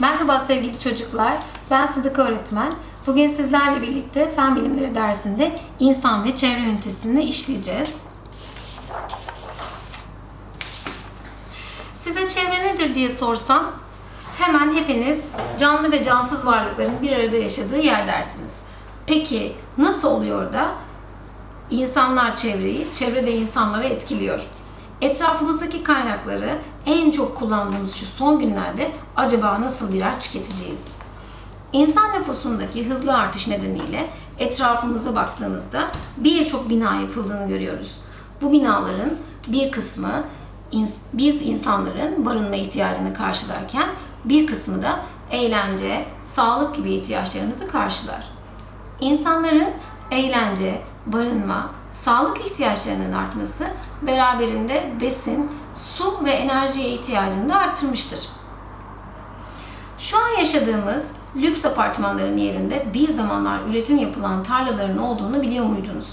Merhaba sevgili çocuklar. Ben Sıdık öğretmen. Bugün sizlerle birlikte Fen Bilimleri dersinde insan ve çevre ünitesini işleyeceğiz. Size çevre nedir diye sorsam hemen hepiniz canlı ve cansız varlıkların bir arada yaşadığı yer dersiniz. Peki nasıl oluyor da insanlar çevreyi, çevre de insanları etkiliyor? Etrafımızdaki kaynakları en çok kullandığımız şu son günlerde acaba nasıl birer tüketiciyiz? İnsan nüfusundaki hızlı artış nedeniyle etrafımıza baktığımızda birçok bina yapıldığını görüyoruz. Bu binaların bir kısmı biz insanların barınma ihtiyacını karşılarken bir kısmı da eğlence, sağlık gibi ihtiyaçlarımızı karşılar. İnsanların eğlence, barınma, sağlık ihtiyaçlarının artması beraberinde besin, su ve enerjiye ihtiyacını da arttırmıştır. Şu an yaşadığımız lüks apartmanların yerinde bir zamanlar üretim yapılan tarlaların olduğunu biliyor muydunuz?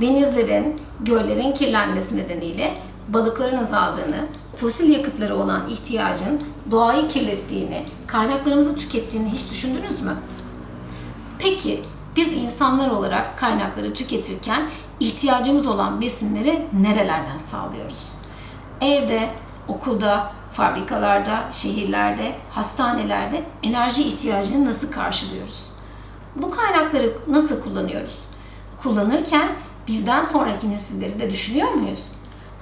Denizlerin, göllerin kirlenmesi nedeniyle balıkların azaldığını, fosil yakıtları olan ihtiyacın doğayı kirlettiğini, kaynaklarımızı tükettiğini hiç düşündünüz mü? Peki biz insanlar olarak kaynakları tüketirken ihtiyacımız olan besinleri nerelerden sağlıyoruz? Evde, okulda, fabrikalarda, şehirlerde, hastanelerde enerji ihtiyacını nasıl karşılıyoruz? Bu kaynakları nasıl kullanıyoruz? Kullanırken bizden sonraki nesilleri de düşünüyor muyuz?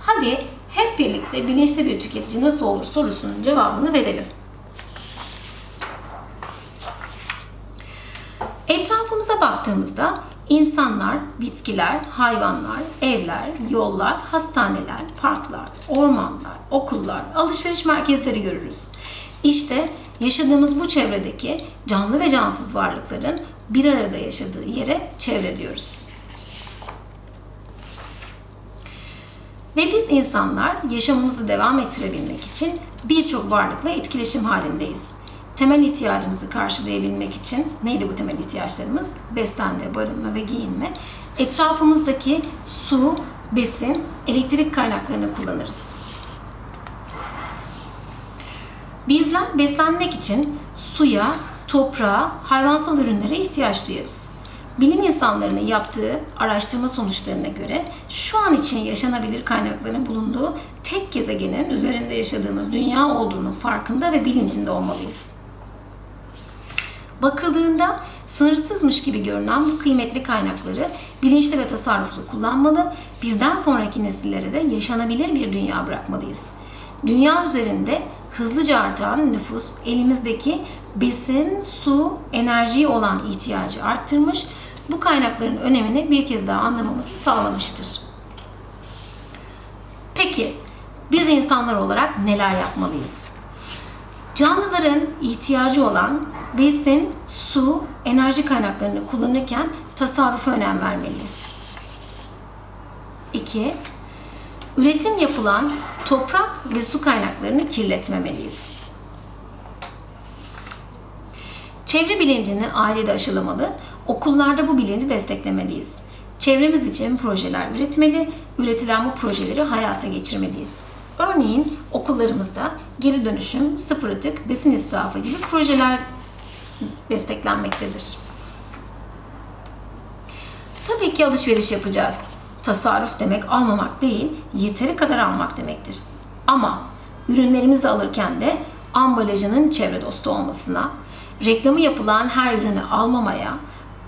Hadi hep birlikte bilinçli bir tüketici nasıl olur sorusunun cevabını verelim. Etrafımıza baktığımızda insanlar, bitkiler, hayvanlar, evler, yollar, hastaneler, parklar, ormanlar, okullar, alışveriş merkezleri görürüz. İşte yaşadığımız bu çevredeki canlı ve cansız varlıkların bir arada yaşadığı yere çevre diyoruz. Ve biz insanlar yaşamımızı devam ettirebilmek için birçok varlıkla etkileşim halindeyiz. Temel ihtiyacımızı karşılayabilmek için neydi bu temel ihtiyaçlarımız? Beslenme, barınma ve giyinme. Etrafımızdaki su, besin, elektrik kaynaklarını kullanırız. Bizler beslenmek için suya, toprağa, hayvansal ürünlere ihtiyaç duyarız. Bilim insanlarının yaptığı araştırma sonuçlarına göre şu an için yaşanabilir kaynakların bulunduğu tek gezegenin üzerinde yaşadığımız dünya olduğunun farkında ve bilincinde olmalıyız. Bakıldığında sınırsızmış gibi görünen bu kıymetli kaynakları bilinçli ve tasarruflu kullanmalı, bizden sonraki nesillere de yaşanabilir bir dünya bırakmalıyız. Dünya üzerinde hızlıca artan nüfus elimizdeki besin, su, enerji olan ihtiyacı arttırmış, bu kaynakların önemini bir kez daha anlamamızı sağlamıştır. Peki biz insanlar olarak neler yapmalıyız? Canlıların ihtiyacı olan besin, su, enerji kaynaklarını kullanırken tasarrufa önem vermeliyiz. 2. Üretim yapılan toprak ve su kaynaklarını kirletmemeliyiz. Çevre bilincini ailede aşılamalı, okullarda bu bilinci desteklemeliyiz. Çevremiz için projeler üretmeli, üretilen bu projeleri hayata geçirmeliyiz. Örneğin okullarımızda geri dönüşüm, sıfır atık, besin israfı gibi projeler desteklenmektedir. Tabii ki alışveriş yapacağız. Tasarruf demek almamak değil, yeteri kadar almak demektir. Ama ürünlerimizi alırken de ambalajının çevre dostu olmasına, reklamı yapılan her ürünü almamaya,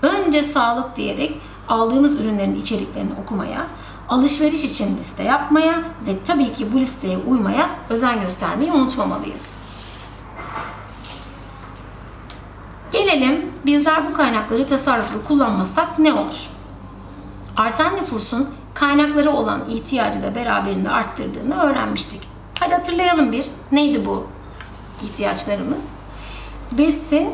önce sağlık diyerek aldığımız ürünlerin içeriklerini okumaya, alışveriş için liste yapmaya ve tabii ki bu listeye uymaya özen göstermeyi unutmamalıyız. Gelelim bizler bu kaynakları tasarruflu kullanmasak ne olur? Artan nüfusun kaynakları olan ihtiyacı da beraberinde arttırdığını öğrenmiştik. Hadi hatırlayalım bir. Neydi bu ihtiyaçlarımız? Besin,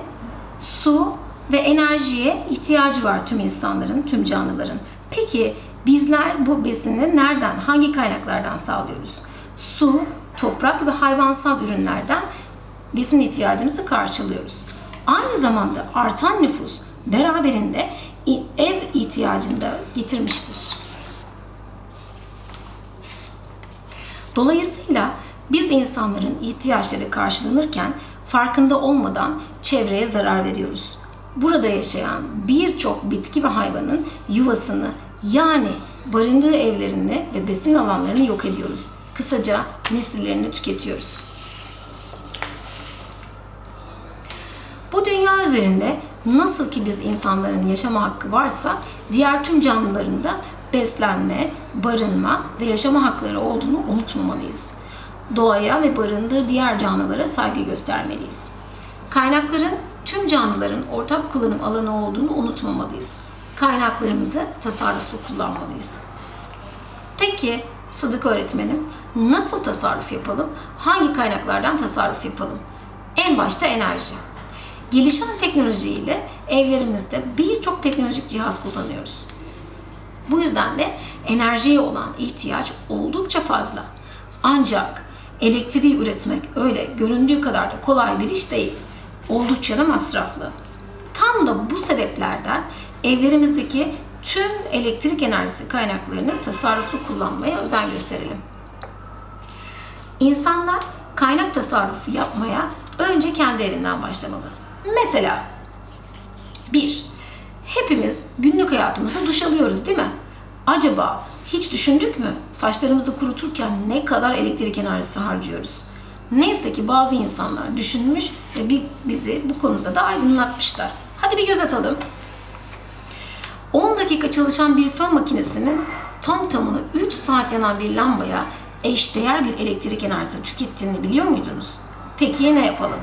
su ve enerjiye ihtiyacı var tüm insanların, tüm canlıların. Peki bizler bu besini nereden, hangi kaynaklardan sağlıyoruz? Su, toprak ve hayvansal ürünlerden besin ihtiyacımızı karşılıyoruz. Aynı zamanda artan nüfus beraberinde ev ihtiyacını da getirmiştir. Dolayısıyla biz insanların ihtiyaçları karşılanırken farkında olmadan çevreye zarar veriyoruz. Burada yaşayan birçok bitki ve hayvanın yuvasını yani barındığı evlerini ve besin alanlarını yok ediyoruz. Kısaca nesillerini tüketiyoruz. Bu dünya üzerinde nasıl ki biz insanların yaşama hakkı varsa diğer tüm canlıların da beslenme, barınma ve yaşama hakları olduğunu unutmamalıyız. Doğaya ve barındığı diğer canlılara saygı göstermeliyiz. Kaynakların tüm canlıların ortak kullanım alanı olduğunu unutmamalıyız. Kaynaklarımızı tasarruflu kullanmalıyız. Peki Sıdık öğretmenim nasıl tasarruf yapalım? Hangi kaynaklardan tasarruf yapalım? En başta enerji. Gelişen teknolojiyle evlerimizde birçok teknolojik cihaz kullanıyoruz. Bu yüzden de enerjiye olan ihtiyaç oldukça fazla. Ancak elektriği üretmek öyle göründüğü kadar da kolay bir iş değil. Oldukça da masraflı. Tam da bu sebeplerden evlerimizdeki tüm elektrik enerjisi kaynaklarını tasarruflu kullanmaya özen gösterelim. İnsanlar kaynak tasarrufu yapmaya önce kendi evinden başlamalı. Mesela 1. Hepimiz günlük hayatımızda duş alıyoruz değil mi? Acaba hiç düşündük mü saçlarımızı kuruturken ne kadar elektrik enerjisi harcıyoruz? Neyse ki bazı insanlar düşünmüş ve bizi bu konuda da aydınlatmışlar. Hadi bir göz atalım. 10 dakika çalışan bir fön makinesinin tam tamına 3 saat yanan bir lambaya eşdeğer bir elektrik enerjisi tükettiğini biliyor muydunuz? Peki ne yapalım?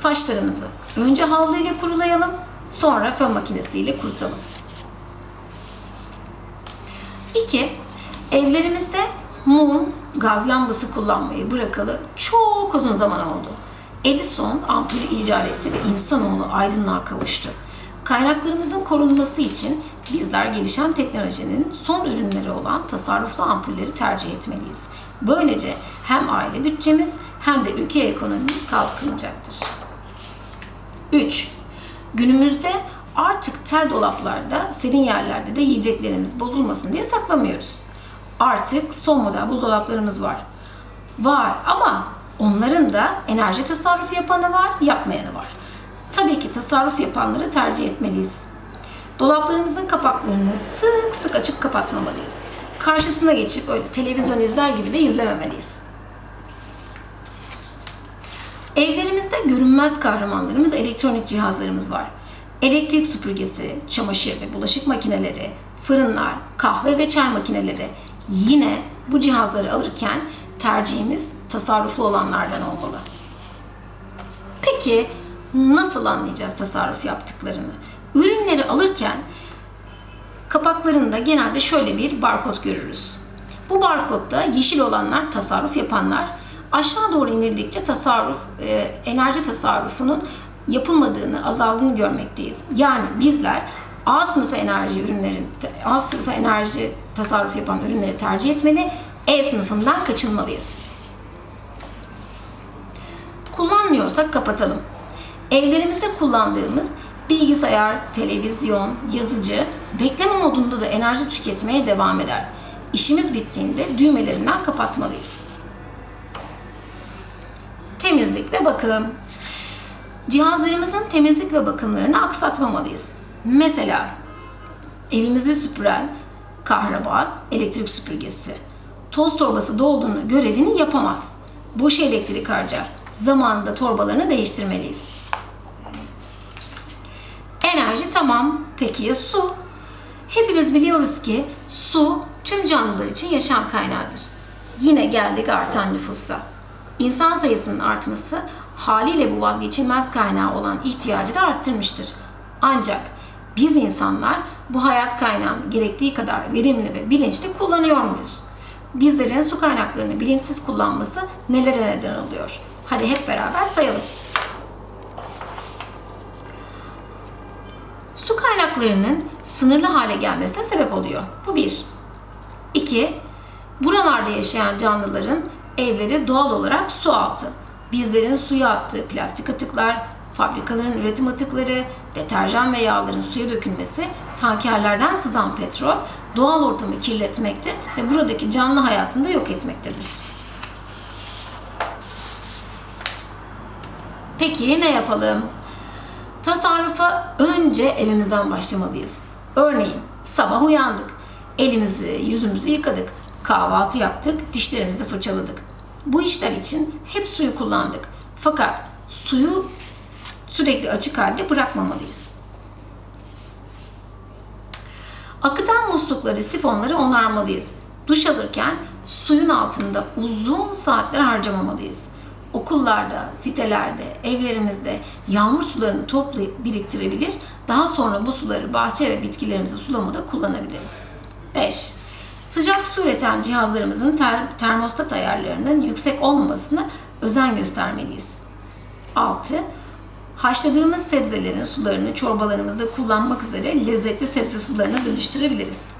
Saçlarımızı önce havlu ile kurulayalım, sonra fön makinesiyle kurutalım. 2. Evlerimizde mum, gaz lambası kullanmayı bırakalı çok uzun zaman oldu. Edison ampulü icat etti ve insanoğlu aydınlığa kavuştu. Kaynaklarımızın korunması için bizler gelişen teknolojinin son ürünleri olan tasarruflu ampulleri tercih etmeliyiz. Böylece hem aile bütçemiz hem de ülke ekonomimiz kalkınacaktır. 3. Günümüzde artık tel dolaplarda, serin yerlerde de yiyeceklerimiz bozulmasın diye saklamıyoruz. Artık son model buzdolaplarımız var. Var ama onların da enerji tasarrufu yapanı var, yapmayanı var. Tabii ki tasarruf yapanları tercih etmeliyiz. Dolaplarımızın kapaklarını sık sık açıp kapatmamalıyız. Karşısına geçip öyle televizyon izler gibi de izlememeliyiz. Evlerimizde görünmez kahramanlarımız elektronik cihazlarımız var. Elektrik süpürgesi, çamaşır ve bulaşık makineleri, fırınlar, kahve ve çay makineleri. Yine bu cihazları alırken tercihimiz tasarruflu olanlardan olmalı. Peki nasıl anlayacağız tasarruf yaptıklarını? Ürünleri alırken kapaklarında genelde şöyle bir barkod görürüz. Bu barkodda yeşil olanlar tasarruf yapanlar, aşağı doğru inildikçe tasarruf, e, enerji tasarrufunun yapılmadığını, azaldığını görmekteyiz. Yani bizler A sınıfı enerji ürünlerin, A sınıfı enerji tasarruf yapan ürünleri tercih etmeli, E sınıfından kaçınmalıyız. Kullanmıyorsak kapatalım. Evlerimizde kullandığımız bilgisayar, televizyon, yazıcı bekleme modunda da enerji tüketmeye devam eder. İşimiz bittiğinde düğmelerinden kapatmalıyız. Temizlik ve bakım. Cihazlarımızın temizlik ve bakımlarını aksatmamalıyız. Mesela evimizi süpüren kahraman elektrik süpürgesi. Toz torbası dolduğunda görevini yapamaz. Boş elektrik harcar. Zamanında torbalarını değiştirmeliyiz. Enerji tamam. Peki ya su? Hepimiz biliyoruz ki su tüm canlılar için yaşam kaynağıdır. Yine geldik artan nüfusa. İnsan sayısının artması haliyle bu vazgeçilmez kaynağı olan ihtiyacı da arttırmıştır. Ancak biz insanlar bu hayat kaynağını gerektiği kadar verimli ve bilinçli kullanıyor muyuz? Bizlerin su kaynaklarını bilinçsiz kullanması nelere neden oluyor? Hadi hep beraber sayalım. Su kaynaklarının sınırlı hale gelmesine sebep oluyor. Bu bir. İki, buralarda yaşayan canlıların evleri doğal olarak su altı. Bizlerin suya attığı plastik atıklar, fabrikaların üretim atıkları, deterjan ve yağların suya dökülmesi, tankerlerden sızan petrol doğal ortamı kirletmekte ve buradaki canlı hayatını da yok etmektedir. Peki ne yapalım? Tasarrufa önce evimizden başlamalıyız. Örneğin sabah uyandık. Elimizi, yüzümüzü yıkadık. Kahvaltı yaptık, dişlerimizi fırçaladık. Bu işler için hep suyu kullandık. Fakat suyu sürekli açık halde bırakmamalıyız. Akıtan muslukları, sifonları onarmalıyız. Duş alırken suyun altında uzun saatler harcamamalıyız. Okullarda, sitelerde, evlerimizde yağmur sularını toplayıp biriktirebilir, daha sonra bu suları bahçe ve bitkilerimizi sulamada kullanabiliriz. 5. Sıcak su üreten cihazlarımızın ter- termostat ayarlarının yüksek olmamasına özen göstermeliyiz. 6. Haşladığımız sebzelerin sularını çorbalarımızda kullanmak üzere lezzetli sebze sularına dönüştürebiliriz.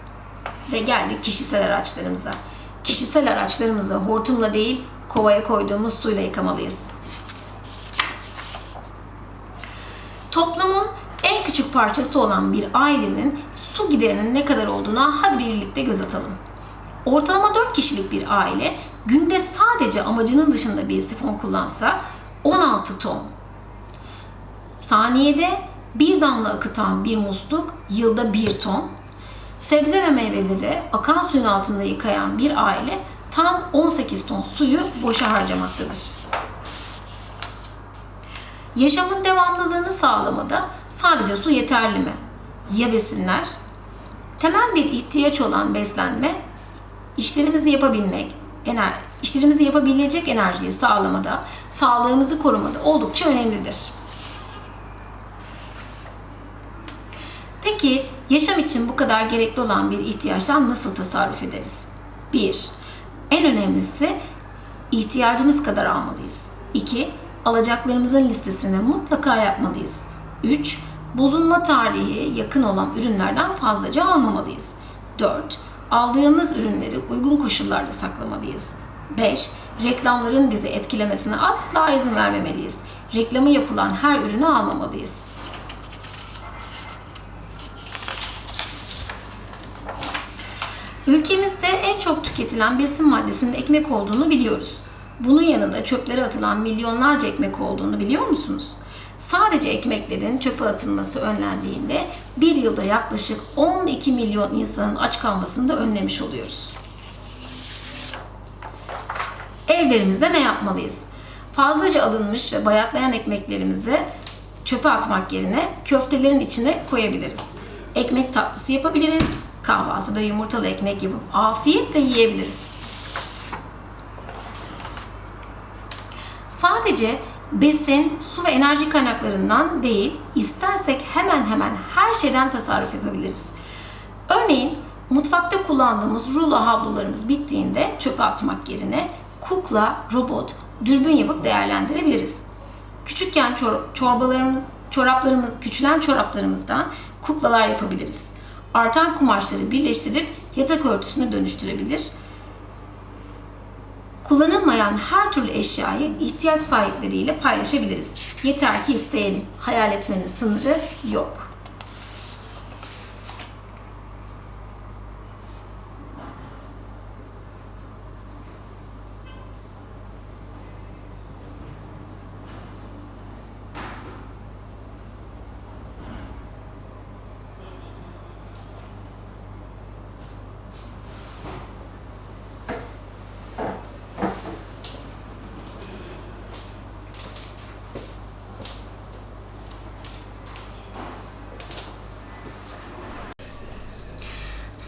Ve geldik kişisel araçlarımıza. Kişisel araçlarımızı hortumla değil, kovaya koyduğumuz suyla yıkamalıyız. Toplumun en küçük parçası olan bir ailenin su giderinin ne kadar olduğuna hadi birlikte göz atalım. Ortalama 4 kişilik bir aile günde sadece amacının dışında bir sifon kullansa 16 ton Saniyede bir damla akıtan bir musluk yılda bir ton. Sebze ve meyveleri akan suyun altında yıkayan bir aile tam 18 ton suyu boşa harcamaktadır. Yaşamın devamlılığını sağlamada sadece su yeterli mi? Ya besinler? Temel bir ihtiyaç olan beslenme, işlerimizi yapabilmek, ener işlerimizi yapabilecek enerjiyi sağlamada, sağlığımızı korumada oldukça önemlidir. Peki yaşam için bu kadar gerekli olan bir ihtiyaçtan nasıl tasarruf ederiz? 1. En önemlisi ihtiyacımız kadar almalıyız. 2. Alacaklarımızın listesini mutlaka yapmalıyız. 3. Bozulma tarihi yakın olan ürünlerden fazlaca almamalıyız. 4. Aldığımız ürünleri uygun koşullarda saklamalıyız. 5. Reklamların bizi etkilemesine asla izin vermemeliyiz. Reklamı yapılan her ürünü almamalıyız. Ülkemizde en çok tüketilen besin maddesinin ekmek olduğunu biliyoruz. Bunun yanında çöplere atılan milyonlarca ekmek olduğunu biliyor musunuz? Sadece ekmeklerin çöpe atılması önlendiğinde bir yılda yaklaşık 12 milyon insanın aç kalmasını da önlemiş oluyoruz. Evlerimizde ne yapmalıyız? Fazlaca alınmış ve bayatlayan ekmeklerimizi çöpe atmak yerine köftelerin içine koyabiliriz. Ekmek tatlısı yapabiliriz Kahvaltıda yumurtalı ekmek yapıp afiyetle yiyebiliriz. Sadece besin, su ve enerji kaynaklarından değil, istersek hemen hemen her şeyden tasarruf yapabiliriz. Örneğin mutfakta kullandığımız rulo havlularımız bittiğinde çöpe atmak yerine kukla, robot, dürbün yapıp değerlendirebiliriz. Küçükken çor çorbalarımız, çoraplarımız, küçülen çoraplarımızdan kuklalar yapabiliriz artan kumaşları birleştirip yatak örtüsüne dönüştürebilir. Kullanılmayan her türlü eşyayı ihtiyaç sahipleriyle paylaşabiliriz. Yeter ki isteyelim. Hayal etmenin sınırı yok.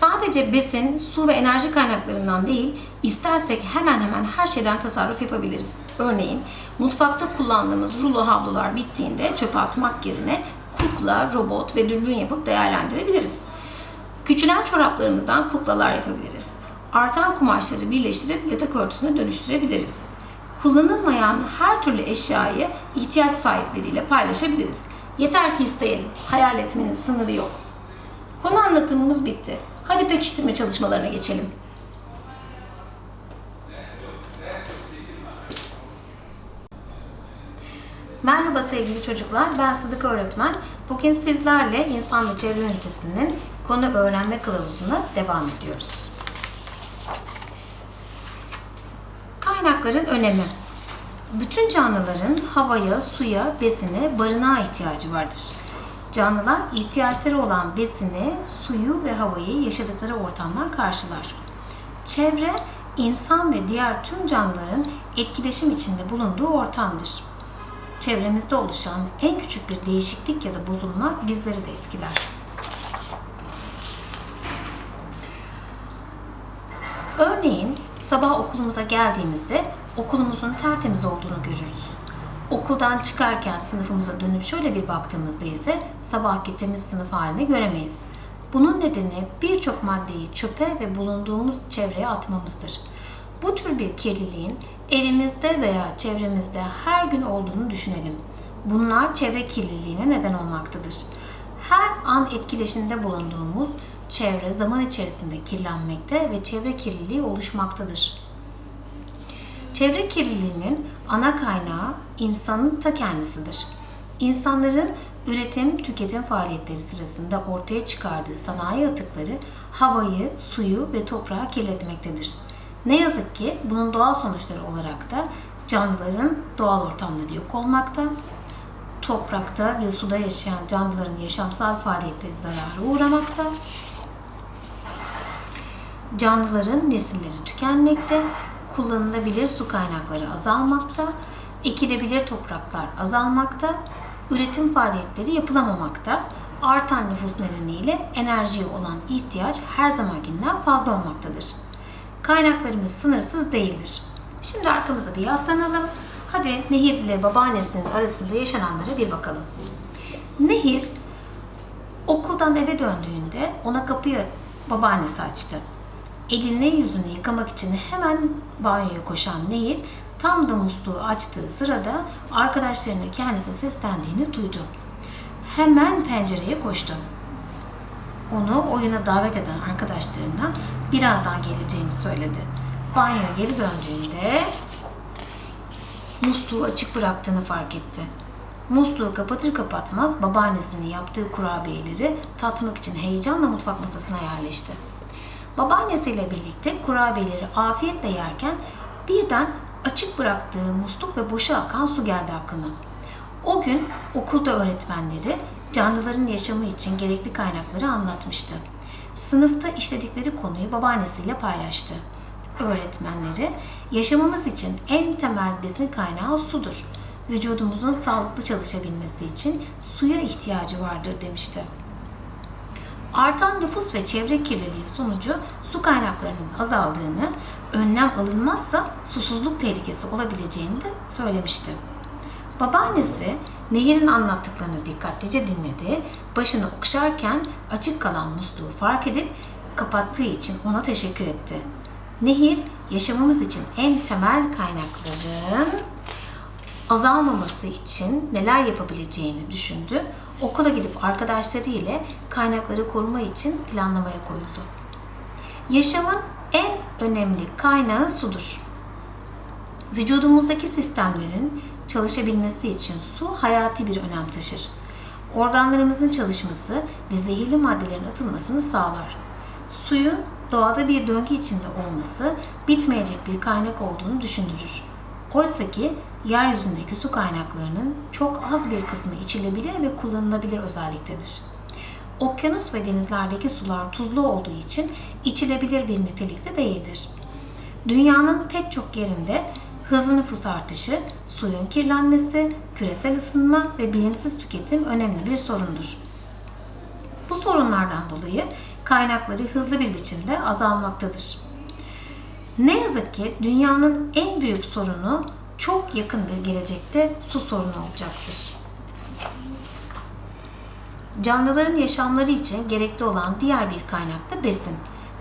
Sadece besin, su ve enerji kaynaklarından değil, istersek hemen hemen her şeyden tasarruf yapabiliriz. Örneğin mutfakta kullandığımız rulo havlular bittiğinde çöpe atmak yerine kukla, robot ve dürbün yapıp değerlendirebiliriz. Küçülen çoraplarımızdan kuklalar yapabiliriz. Artan kumaşları birleştirip yatak örtüsüne dönüştürebiliriz. Kullanılmayan her türlü eşyayı ihtiyaç sahipleriyle paylaşabiliriz. Yeter ki isteyelim. Hayal etmenin sınırı yok. Konu anlatımımız bitti. Hadi pekiştirme çalışmalarına geçelim. Merhaba sevgili çocuklar, ben Sıdık öğretmen. Bugün sizlerle insan ve çevre ünitesinin konu öğrenme kılavuzuna devam ediyoruz. Kaynakların önemi. Bütün canlıların havaya, suya, besine, barınağa ihtiyacı vardır. Canlılar ihtiyaçları olan besini, suyu ve havayı yaşadıkları ortamdan karşılar. Çevre, insan ve diğer tüm canlıların etkileşim içinde bulunduğu ortamdır. Çevremizde oluşan en küçük bir değişiklik ya da bozulma bizleri de etkiler. Örneğin sabah okulumuza geldiğimizde okulumuzun tertemiz olduğunu görürüz. Okuldan çıkarken sınıfımıza dönüp şöyle bir baktığımızda ise sabahki temiz sınıf halini göremeyiz. Bunun nedeni birçok maddeyi çöpe ve bulunduğumuz çevreye atmamızdır. Bu tür bir kirliliğin evimizde veya çevremizde her gün olduğunu düşünelim. Bunlar çevre kirliliğine neden olmaktadır. Her an etkileşimde bulunduğumuz çevre zaman içerisinde kirlenmekte ve çevre kirliliği oluşmaktadır. Çevre kirliliğinin ana kaynağı insanın ta kendisidir. İnsanların üretim, tüketim faaliyetleri sırasında ortaya çıkardığı sanayi atıkları havayı, suyu ve toprağı kirletmektedir. Ne yazık ki bunun doğal sonuçları olarak da canlıların doğal ortamları yok olmakta, toprakta ve suda yaşayan canlıların yaşamsal faaliyetleri zarara uğramakta, canlıların nesilleri tükenmekte, kullanılabilir su kaynakları azalmakta, ekilebilir topraklar azalmakta, üretim faaliyetleri yapılamamakta, artan nüfus nedeniyle enerjiye olan ihtiyaç her zamankinden fazla olmaktadır. Kaynaklarımız sınırsız değildir. Şimdi arkamıza bir yaslanalım. Hadi Nehir ile babaannesinin arasında yaşananlara bir bakalım. Nehir okuldan eve döndüğünde ona kapıyı babaannesi açtı. Elini yüzünü yıkamak için hemen banyoya koşan Nehir tam da musluğu açtığı sırada arkadaşlarının kendisine seslendiğini duydu. Hemen pencereye koştu. Onu oyuna davet eden arkadaşlarına birazdan geleceğini söyledi. Banyoya geri döndüğünde musluğu açık bıraktığını fark etti. Musluğu kapatır kapatmaz babaannesinin yaptığı kurabiyeleri tatmak için heyecanla mutfak masasına yerleşti. Babaannesiyle birlikte kurabiyeleri afiyetle yerken birden açık bıraktığı musluk ve boşa akan su geldi aklına. O gün okulda öğretmenleri canlıların yaşamı için gerekli kaynakları anlatmıştı. Sınıfta işledikleri konuyu babaannesiyle paylaştı. Öğretmenleri yaşamamız için en temel besin kaynağı sudur. Vücudumuzun sağlıklı çalışabilmesi için suya ihtiyacı vardır demişti. Artan nüfus ve çevre kirliliği sonucu su kaynaklarının azaldığını, önlem alınmazsa susuzluk tehlikesi olabileceğini de söylemişti. Babaannesi Nehir'in anlattıklarını dikkatlice dinledi, başını okşarken açık kalan musluğu fark edip kapattığı için ona teşekkür etti. Nehir, yaşamamız için en temel kaynakların azalmaması için neler yapabileceğini düşündü. Okula gidip arkadaşları ile kaynakları koruma için planlamaya koyuldu. Yaşamın en önemli kaynağı sudur. Vücudumuzdaki sistemlerin çalışabilmesi için su hayati bir önem taşır. Organlarımızın çalışması ve zehirli maddelerin atılmasını sağlar. Suyun doğada bir döngü içinde olması bitmeyecek bir kaynak olduğunu düşündürür. Oysa ki yeryüzündeki su kaynaklarının çok az bir kısmı içilebilir ve kullanılabilir özelliktedir. Okyanus ve denizlerdeki sular tuzlu olduğu için içilebilir bir nitelikte değildir. Dünyanın pek çok yerinde hızlı nüfus artışı, suyun kirlenmesi, küresel ısınma ve bilinçsiz tüketim önemli bir sorundur. Bu sorunlardan dolayı kaynakları hızlı bir biçimde azalmaktadır. Ne yazık ki dünyanın en büyük sorunu çok yakın bir gelecekte su sorunu olacaktır. Canlıların yaşamları için gerekli olan diğer bir kaynak da besin.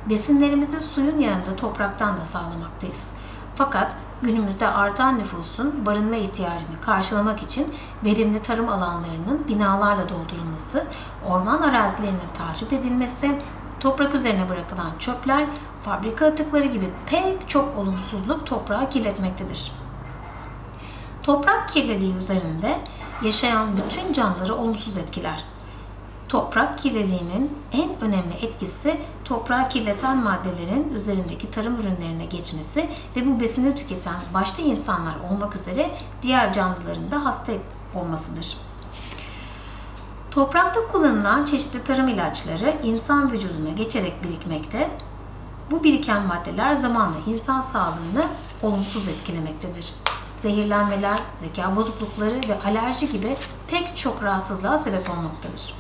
Besinlerimizi suyun yanında topraktan da sağlamaktayız. Fakat günümüzde artan nüfusun barınma ihtiyacını karşılamak için verimli tarım alanlarının binalarla doldurulması, orman arazilerinin tahrip edilmesi, toprak üzerine bırakılan çöpler, fabrika atıkları gibi pek çok olumsuzluk toprağı kirletmektedir. Toprak kirliliği üzerinde yaşayan bütün canlıları olumsuz etkiler. Toprak kirliliğinin en önemli etkisi toprağı kirleten maddelerin üzerindeki tarım ürünlerine geçmesi ve bu besini tüketen başta insanlar olmak üzere diğer canlıların da hasta olmasıdır. Toprakta kullanılan çeşitli tarım ilaçları insan vücuduna geçerek birikmekte. Bu biriken maddeler zamanla insan sağlığını olumsuz etkilemektedir. Zehirlenmeler, zeka bozuklukları ve alerji gibi pek çok rahatsızlığa sebep olmaktadır.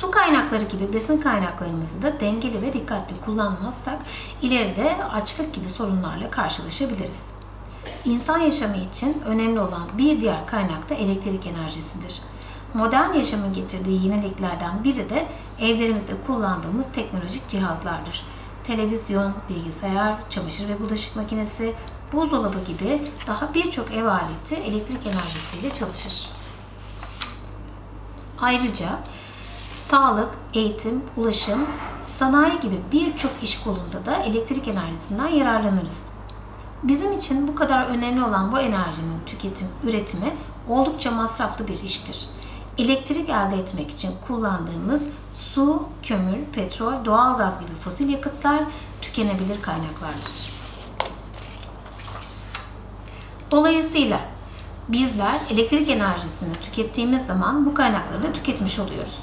Su kaynakları gibi besin kaynaklarımızı da dengeli ve dikkatli kullanmazsak ileride açlık gibi sorunlarla karşılaşabiliriz. İnsan yaşamı için önemli olan bir diğer kaynak da elektrik enerjisidir. Modern yaşamın getirdiği yeniliklerden biri de evlerimizde kullandığımız teknolojik cihazlardır. Televizyon, bilgisayar, çamaşır ve bulaşık makinesi, buzdolabı gibi daha birçok ev aleti elektrik enerjisiyle çalışır. Ayrıca sağlık, eğitim, ulaşım, sanayi gibi birçok iş kolunda da elektrik enerjisinden yararlanırız. Bizim için bu kadar önemli olan bu enerjinin tüketim, üretimi oldukça masraflı bir iştir. Elektrik elde etmek için kullandığımız su, kömür, petrol, doğalgaz gibi fosil yakıtlar tükenebilir kaynaklardır. Dolayısıyla bizler elektrik enerjisini tükettiğimiz zaman bu kaynakları da tüketmiş oluyoruz.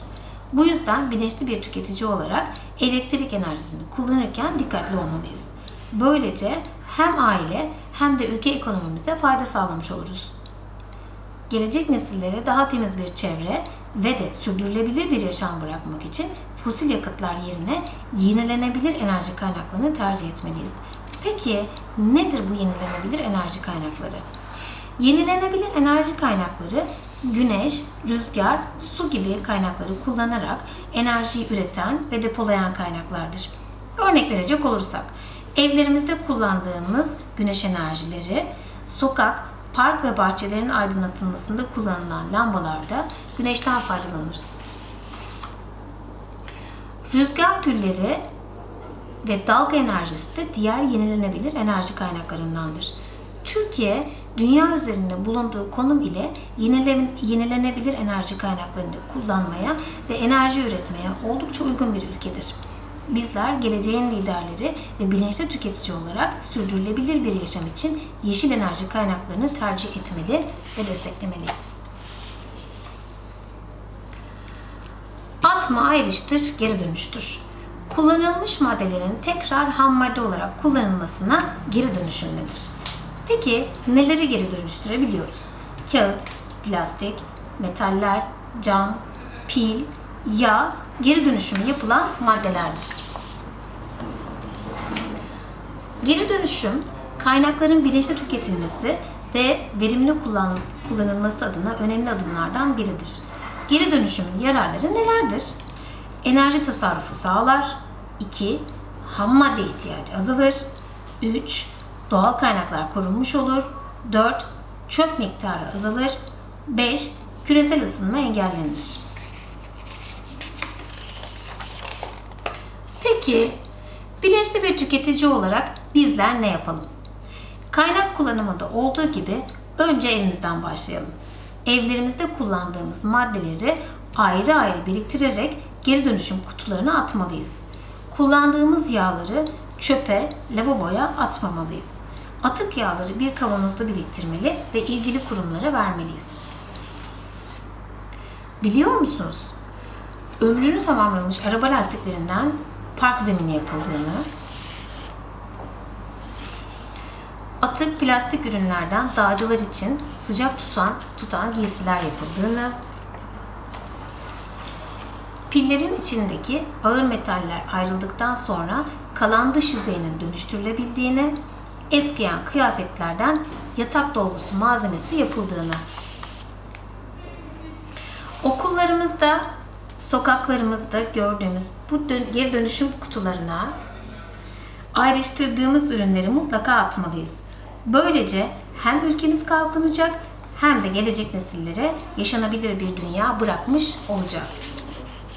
Bu yüzden bilinçli bir tüketici olarak elektrik enerjisini kullanırken dikkatli olmalıyız. Böylece hem aile hem de ülke ekonomimize fayda sağlamış oluruz. Gelecek nesillere daha temiz bir çevre ve de sürdürülebilir bir yaşam bırakmak için fosil yakıtlar yerine yenilenebilir enerji kaynaklarını tercih etmeliyiz. Peki nedir bu yenilenebilir enerji kaynakları? Yenilenebilir enerji kaynakları güneş, rüzgar, su gibi kaynakları kullanarak enerjiyi üreten ve depolayan kaynaklardır. Örnek verecek olursak, evlerimizde kullandığımız güneş enerjileri, sokak, park ve bahçelerin aydınlatılmasında kullanılan lambalarda güneşten faydalanırız. Rüzgar gülleri ve dalga enerjisi de diğer yenilenebilir enerji kaynaklarındandır. Türkiye, dünya üzerinde bulunduğu konum ile yenilenebilir enerji kaynaklarını kullanmaya ve enerji üretmeye oldukça uygun bir ülkedir. Bizler geleceğin liderleri ve bilinçli tüketici olarak sürdürülebilir bir yaşam için yeşil enerji kaynaklarını tercih etmeli ve desteklemeliyiz. Atma ayrıştır, geri dönüştür. Kullanılmış maddelerin tekrar ham madde olarak kullanılmasına geri dönüşüm nedir? Peki neleri geri dönüştürebiliyoruz? Kağıt, plastik, metaller, cam, pil, yağ geri dönüşümü yapılan maddelerdir. Geri dönüşüm, kaynakların bilinçli tüketilmesi ve verimli kullan kullanılması adına önemli adımlardan biridir. Geri dönüşümün yararları nelerdir? Enerji tasarrufu sağlar. 2. Ham madde ihtiyacı azalır. 3. Doğal kaynaklar korunmuş olur. 4. Çöp miktarı azalır. 5. Küresel ısınma engellenir. Peki bilinçli bir tüketici olarak bizler ne yapalım? Kaynak kullanımında olduğu gibi önce elimizden başlayalım. Evlerimizde kullandığımız maddeleri ayrı ayrı biriktirerek geri dönüşüm kutularına atmalıyız. Kullandığımız yağları çöpe, lavaboya atmamalıyız. Atık yağları bir kavanozda biriktirmeli ve ilgili kurumlara vermeliyiz. Biliyor musunuz? Ömrünü tamamlamış araba lastiklerinden park zemini yapıldığını, atık plastik ürünlerden dağcılar için sıcak tutan, tutan giysiler yapıldığını, pillerin içindeki ağır metaller ayrıldıktan sonra kalan dış yüzeyinin dönüştürülebildiğini, eskiyen kıyafetlerden yatak dolgusu malzemesi yapıldığını, okullarımızda sokaklarımızda gördüğümüz bu dön geri dönüşüm kutularına ayrıştırdığımız ürünleri mutlaka atmalıyız. Böylece hem ülkemiz kalkınacak hem de gelecek nesillere yaşanabilir bir dünya bırakmış olacağız.